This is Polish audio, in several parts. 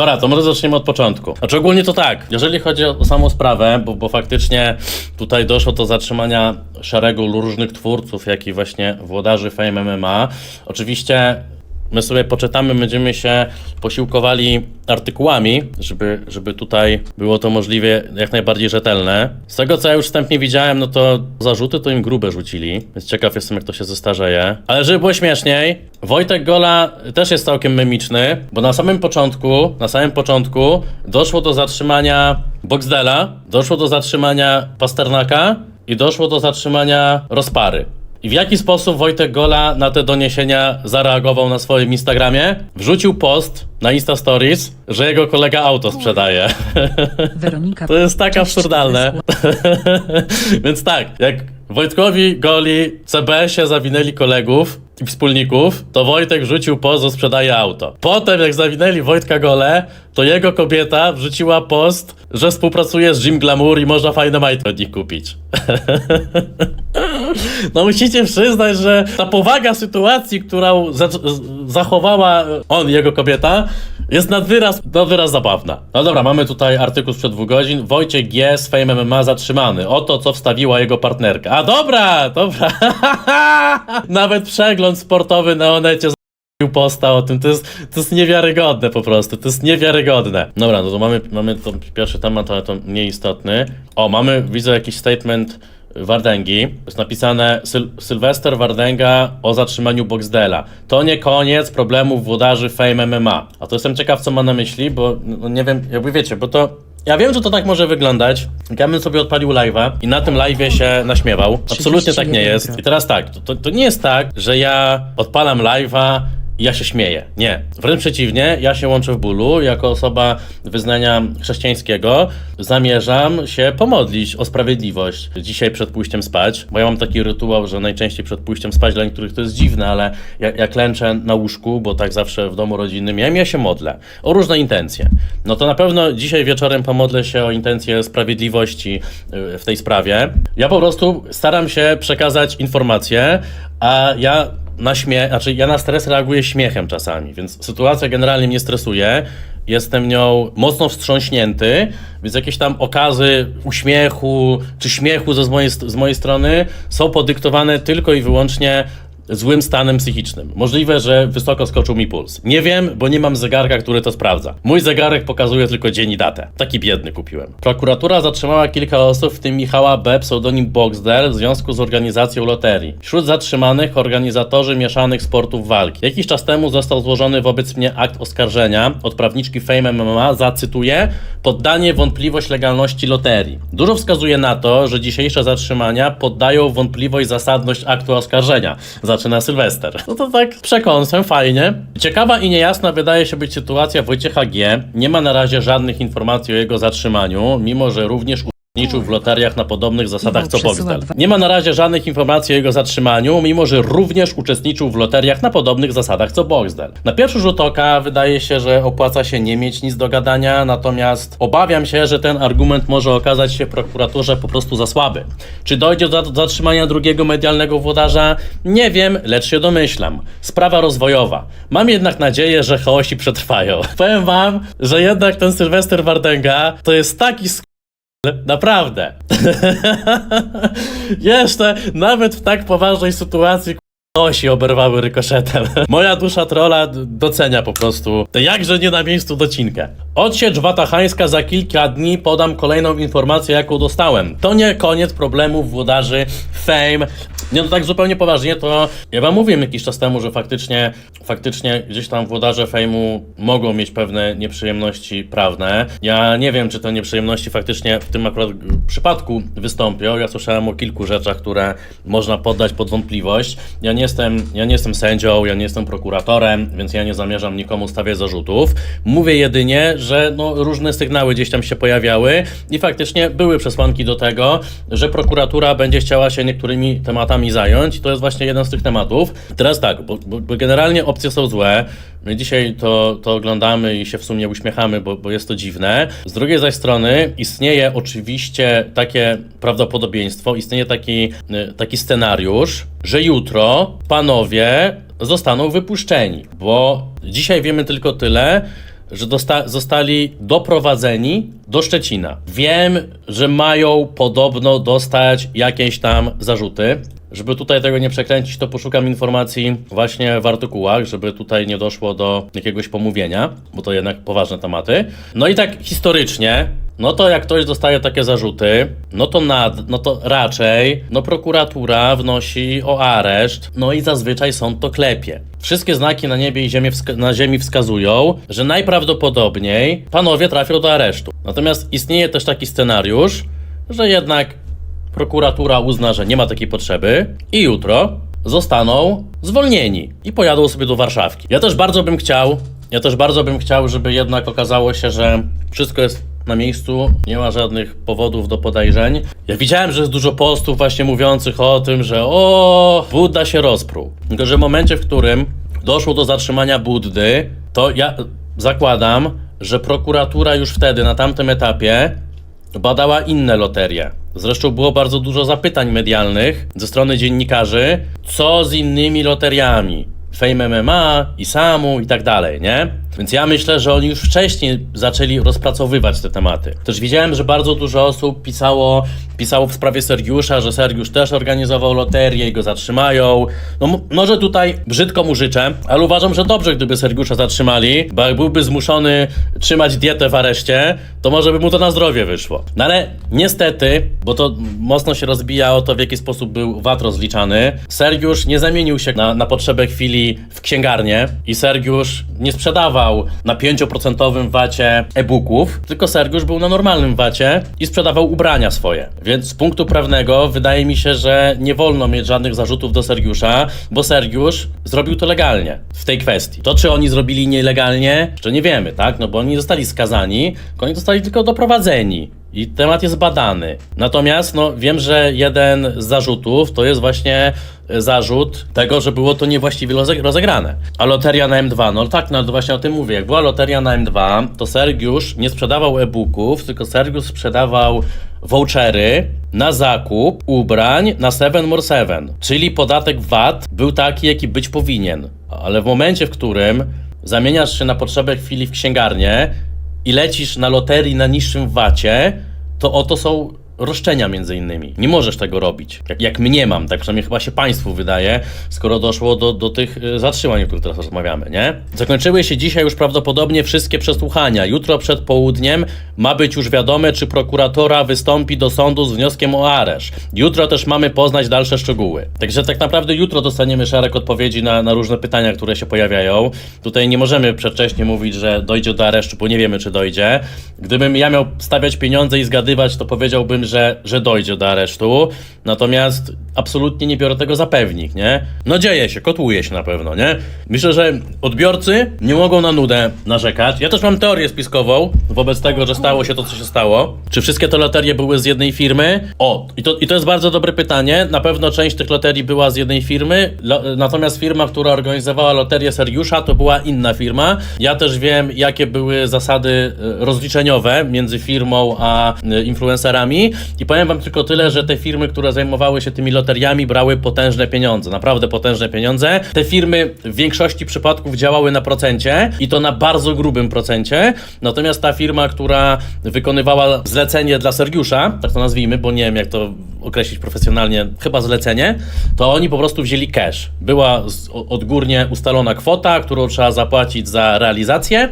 Dobra, to może zaczniemy od początku. Znaczy ogólnie to tak, jeżeli chodzi o samą sprawę, bo, bo faktycznie tutaj doszło do zatrzymania szeregu różnych twórców, jak i właśnie włodarzy Fame MMA. Oczywiście my sobie poczytamy, będziemy się posiłkowali artykułami, żeby, żeby tutaj było to możliwie jak najbardziej rzetelne. Z tego, co ja już wstępnie widziałem, no to zarzuty to im grube rzucili, więc ciekaw jestem, jak to się zestarzeje. Ale żeby było śmieszniej, Wojtek Gola też jest całkiem memiczny, bo na samym początku, na samym początku doszło do zatrzymania Boxdela, doszło do zatrzymania Pasternaka i doszło do zatrzymania Rozpary. I w jaki sposób Wojtek Gola na te doniesienia zareagował na swoim Instagramie? Wrzucił post na Insta Stories, że jego kolega auto sprzedaje. Weronika. To jest tak absurdalne. Więc tak, jak Wojtkowi Goli CBS-ie zawinęli kolegów i wspólników, to Wojtek wrzucił post, że sprzedaje auto. Potem jak zawinęli Wojtka Gole, to jego kobieta wrzuciła post, że współpracuje z Jim Glamour i można fajne majtki od nich kupić. No musicie przyznać, że ta powaga sytuacji, którą za zachowała on i jego kobieta, jest nad wyraz, nad wyraz zabawna. No dobra, mamy tutaj artykuł sprzed dwóch godzin. Wojciech G. z Fame MMA zatrzymany. Oto, co wstawiła jego partnerka. A dobra, dobra. Nawet przegląd sportowy na Onecie posta o tym. To jest, to jest niewiarygodne po prostu. To jest niewiarygodne. Dobra, no to mamy, mamy to pierwszy temat, ale to mniej istotny. O, mamy, widzę jakiś statement Wardęgi. Jest napisane Syl Sylwester Wardęga o zatrzymaniu Boxdela. To nie koniec problemów włodarzy Fame MMA. A to jestem ciekaw, co ma na myśli, bo no, nie wiem, jakby wiecie, bo to ja wiem, że to tak może wyglądać. Ja bym sobie odpalił live'a i na tym live'ie się naśmiewał. Absolutnie tak nie 31 jest. I teraz tak, to, to, to nie jest tak, że ja odpalam live'a ja się śmieję. Nie. Wręcz przeciwnie, ja się łączę w bólu. Jako osoba wyznania chrześcijańskiego zamierzam się pomodlić o sprawiedliwość dzisiaj przed pójściem spać, bo ja mam taki rytuał, że najczęściej przed pójściem spać, dla niektórych to jest dziwne, ale ja, ja klęczę na łóżku, bo tak zawsze w domu rodzinnym miałem, ja się modlę o różne intencje. No to na pewno dzisiaj wieczorem pomodlę się o intencje sprawiedliwości y, w tej sprawie. Ja po prostu staram się przekazać informacje, a ja na śmiech, znaczy ja na stres reaguję śmiechem czasami, więc sytuacja generalnie mnie stresuje. Jestem nią mocno wstrząśnięty, więc jakieś tam okazy uśmiechu czy śmiechu ze z mojej, z mojej strony są podyktowane tylko i wyłącznie złym stanem psychicznym. Możliwe, że wysoko skoczył mi puls. Nie wiem, bo nie mam zegarka, który to sprawdza. Mój zegarek pokazuje tylko dzień i datę. Taki biedny kupiłem. Prokuratura zatrzymała kilka osób, w tym Michała B., pseudonim Boxdel, w związku z organizacją loterii. Wśród zatrzymanych organizatorzy mieszanych sportów walki. Jakiś czas temu został złożony wobec mnie akt oskarżenia od prawniczki Fame MMA za, cytuję, poddanie wątpliwość legalności loterii. Dużo wskazuje na to, że dzisiejsze zatrzymania poddają wątpliwość zasadność aktu oskarżenia. Zaczyna Sylwester. No to tak przekąsem, fajnie. Ciekawa i niejasna wydaje się być sytuacja Wojciecha G. Nie ma na razie żadnych informacji o jego zatrzymaniu, mimo że również uczestniczył w loteriach na podobnych zasadach co Boxdel. dwa- Nie ma na razie żadnych informacji o jego zatrzymaniu, mimo że również uczestniczył w loteriach na podobnych zasadach co Boxdel. Na pierwszy rzut oka wydaje się, że opłaca się nie mieć nic do gadania, natomiast obawiam się, że ten argument może okazać się w prokuraturze po prostu za słaby. Czy dojdzie do do zatrzymania drugiego medialnego włodarza? Nie wiem, lecz się domyślam. Sprawa rozwojowa. Mam jednak nadzieję, że chaosi przetrwają. Powiem wam, że jednak ten Sylwester Wardęga to jest taki sk... Naprawdę. Jeszcze nawet w tak poważnej sytuacji osi oberwały rykoszetem. Moja dusza trola docenia po prostu jakże nie na miejscu docinkę. Odsiecz watachańska za kilka dni podam kolejną informację, jaką dostałem. To nie koniec problemów włodarzy Fame. Nie, no tak zupełnie poważnie, to ja wam mówiłem jakiś czas temu, że faktycznie, faktycznie gdzieś tam włodarze Fame'u mogą mieć pewne nieprzyjemności prawne. Ja nie wiem, czy te nieprzyjemności faktycznie w tym akurat przypadku wystąpią. Ja słyszałem o kilku rzeczach, które można poddać pod wątpliwość. Ja nie jestem, ja nie jestem sędzią, ja nie jestem prokuratorem, więc ja nie zamierzam nikomu stawiać zarzutów. Mówię jedynie, że no, różne sygnały gdzieś tam się pojawiały i faktycznie były przesłanki do tego, że prokuratura będzie chciała się niektórymi tematami zająć. I to jest właśnie jeden z tych tematów. Teraz tak, bo, bo, generalnie opcje są złe. My dzisiaj to, to oglądamy i się w sumie uśmiechamy, bo, bo jest to dziwne. Z drugiej zaś strony istnieje oczywiście takie prawdopodobieństwo, istnieje taki, y, taki scenariusz, że jutro panowie zostaną wypuszczeni, bo dzisiaj wiemy tylko tyle, że zostali doprowadzeni do Szczecina. Wiem, że mają podobno dostać jakieś tam zarzuty. Żeby tutaj tego nie przekręcić, to poszukam informacji właśnie w artykułach, żeby tutaj nie doszło do jakiegoś pomówienia, bo to jednak poważne tematy. No i tak historycznie, no to jak ktoś dostaje takie zarzuty, no to nad, no to raczej, no prokuratura wnosi o areszt, no i zazwyczaj sąd to klepie. Wszystkie znaki na niebie i ziemię na ziemi wskazują, że najprawdopodobniej panowie trafią do aresztu. Natomiast istnieje też taki scenariusz, że jednak prokuratura uzna, że nie ma takiej potrzeby i jutro zostaną zwolnieni i pojadą sobie do Warszawki. Ja też bardzo bym chciał, ja też bardzo bym chciał, żeby jednak okazało się, że wszystko jest na miejscu, nie ma żadnych powodów do podejrzeń. Ja widziałem, że jest dużo postów właśnie mówiących o tym, że o, Budda się rozpruł. Tylko, że w momencie, w którym doszło do zatrzymania Buddy, to ja zakładam, że prokuratura już wtedy, na tamtym etapie, badała inne loterie. Zresztą było bardzo dużo zapytań medialnych ze strony dziennikarzy, co z innymi loteriami. Fame MMA, Isamu i tak dalej, nie? Więc ja myślę, że oni już wcześniej zaczęli rozpracowywać te tematy. Też widziałem, że bardzo dużo osób pisało, pisało w sprawie Sergiusza, że Sergiusz też organizował loterię i go zatrzymają. No może tutaj brzydko mu życzę, ale uważam, że dobrze, gdyby Sergiusza zatrzymali, bo jak byłby zmuszony trzymać dietę w areszcie, to może by mu to na zdrowie wyszło. No ale niestety, bo to mocno się rozbija o to, w jaki sposób był VAT rozliczany, Sergiusz nie zamienił się na, na potrzebę chwili w księgarnię i Sergiusz nie sprzedawał na 5% wacie e-booków, tylko Sergiusz był na normalnym wacie i sprzedawał ubrania swoje. Więc z punktu prawnego wydaje mi się, że nie wolno mieć żadnych zarzutów do Sergiusza, bo Sergiusz zrobił to legalnie w tej kwestii. To, czy oni zrobili nielegalnie, jeszcze nie wiemy, tak? No bo oni nie zostali skazani, oni zostali tylko doprowadzeni. I temat jest badany. Natomiast no, wiem, że jeden z zarzutów to jest właśnie e, zarzut tego, że było to niewłaściwie roze- rozegrane. A loteria na M2, no tak, no to właśnie o tym mówię. Jak była loteria na M2, to Sergiusz nie sprzedawał e-booków, tylko Sergiusz sprzedawał vouchery na zakup ubrań na 7 more 7. Czyli podatek VAT był taki, jaki być powinien. Ale w momencie, w którym zamieniasz się na potrzebę chwili w księgarnię, i lecisz na loterii na niższym wacie, to oto są roszczenia między innymi. Nie możesz tego robić. Jak, jak mnie mam, tak przynajmniej chyba się państwu wydaje, skoro doszło do, do tych y, zatrzymań, o których teraz rozmawiamy, nie? Zakończyły się dzisiaj już prawdopodobnie wszystkie przesłuchania. Jutro przed południem ma być już wiadome, czy prokuratora wystąpi do sądu z wnioskiem o areszt. Jutro też mamy poznać dalsze szczegóły. Także tak naprawdę jutro dostaniemy szereg odpowiedzi na, na różne pytania, które się pojawiają. Tutaj nie możemy przedwcześnie mówić, że dojdzie do aresztu, bo nie wiemy, czy dojdzie. Gdybym ja miał stawiać pieniądze i zgadywać, to powiedziałbym, że, że dojdzie do aresztu. Natomiast absolutnie nie biorę tego za pewnik, nie? No dzieje się, kotłuje się na pewno, nie? Myślę, że odbiorcy nie mogą na nudę narzekać. Ja też mam teorię spiskową wobec tego, że stało się to, co się stało. Czy wszystkie te loterie były z jednej firmy? O, i to, i to jest bardzo dobre pytanie. Na pewno część tych loterii była z jednej firmy, lo, natomiast firma, która organizowała loterię Sergiusza, to była inna firma. Ja też wiem, jakie były zasady e, rozliczeniowe między firmą a e, influencerami i powiem wam tylko tyle, że te firmy, które zajmowały się tymi loteriami, brały potężne pieniądze, naprawdę potężne pieniądze. Te firmy w większości przypadków działały na procencie i to na bardzo grubym procencie, natomiast ta firma, która wykonywała zlecenie dla Sergiusza, tak to nazwijmy, bo nie wiem jak to określić profesjonalnie, chyba zlecenie, to oni po prostu wzięli cash. Była odgórnie ustalona kwota, którą trzeba zapłacić za realizację.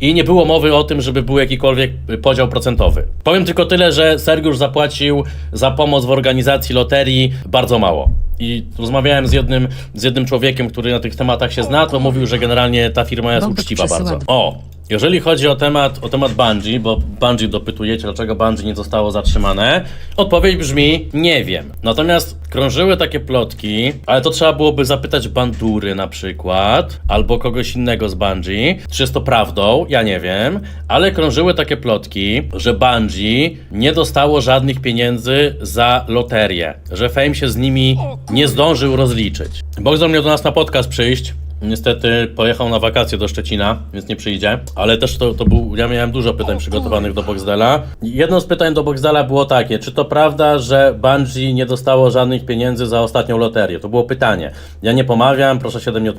I nie było mowy o tym, żeby był jakikolwiek podział procentowy. Powiem tylko tyle, że Sergiusz zapłacił za pomoc w organizacji loterii bardzo mało. I rozmawiałem z jednym, z jednym człowiekiem, który na tych tematach się zna, to mówił, że generalnie ta firma jest Bąbek uczciwa bardzo. O, jeżeli chodzi o temat, o temat Bungie, bo Bungie dopytujecie, dlaczego Bungie nie zostało zatrzymane, odpowiedź brzmi nie wiem. Natomiast krążyły takie plotki, ale to trzeba byłoby zapytać Bandury na przykład, albo kogoś innego z Bungie, czy jest to prawdą, ja nie wiem, ale krążyły takie plotki, że Bungie nie dostało żadnych pieniędzy za loterię, że Fame się z nimi nie zdążył rozliczyć. Bogdan miał do nas na podcast przyjść, Niestety pojechał na wakacje do Szczecina, więc nie przyjdzie. Ale też to, to był. Ja miałem dużo pytań przygotowanych do Boxdela. Jedno z pytań do Boxdela było takie: czy to prawda, że Bungie nie dostało żadnych pieniędzy za ostatnią loterię? To było pytanie. Ja nie pomawiam, proszę się do mnie.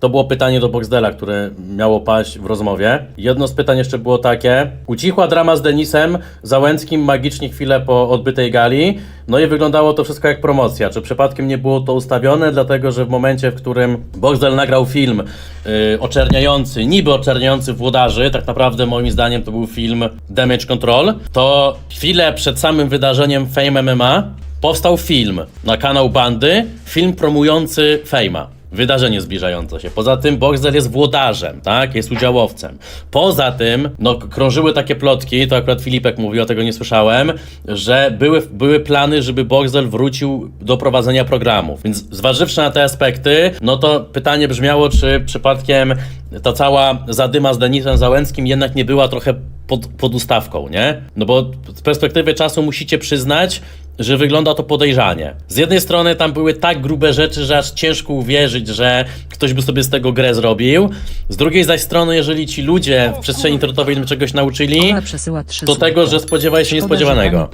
To było pytanie do Boxdela, które miało paść w rozmowie. Jedno z pytań jeszcze było takie. Ucichła drama z Denisem Załęckim magicznie chwilę po odbytej gali. No i wyglądało to wszystko jak promocja. Czy przypadkiem nie było to ustawione, dlatego że w momencie, w którym Boxdel nagrał film yy, oczerniający, niby oczerniający włodarzy, tak naprawdę moim zdaniem to był film Damage Control, to chwilę przed samym wydarzeniem Fame MMA powstał film na kanał Bandy, film promujący Fejma. Wydarzenie zbliżające się. Poza tym Boxer jest włodarzem, tak? Jest udziałowcem. Poza tym, no, krążyły takie plotki, to akurat Filipek mówił, o tego nie słyszałem, że były, były plany, żeby Boxer wrócił do prowadzenia programów. Więc zważywszy na te aspekty, no to pytanie brzmiało, czy przypadkiem ta cała zadyma z Denisem Załęckim jednak nie była trochę pod, pod ustawką, nie? No bo z perspektywy czasu musicie przyznać, że wygląda to podejrzanie. Z jednej strony tam były tak grube rzeczy, że aż ciężko uwierzyć, że ktoś by sobie z tego grę zrobił. Z drugiej zaś strony, jeżeli ci ludzie w przeszeni internetowej mnie czegoś nauczyli, Ola przesyła trzy to tego, złote. że spodziewaj się Szkoda, niespodziewanego. że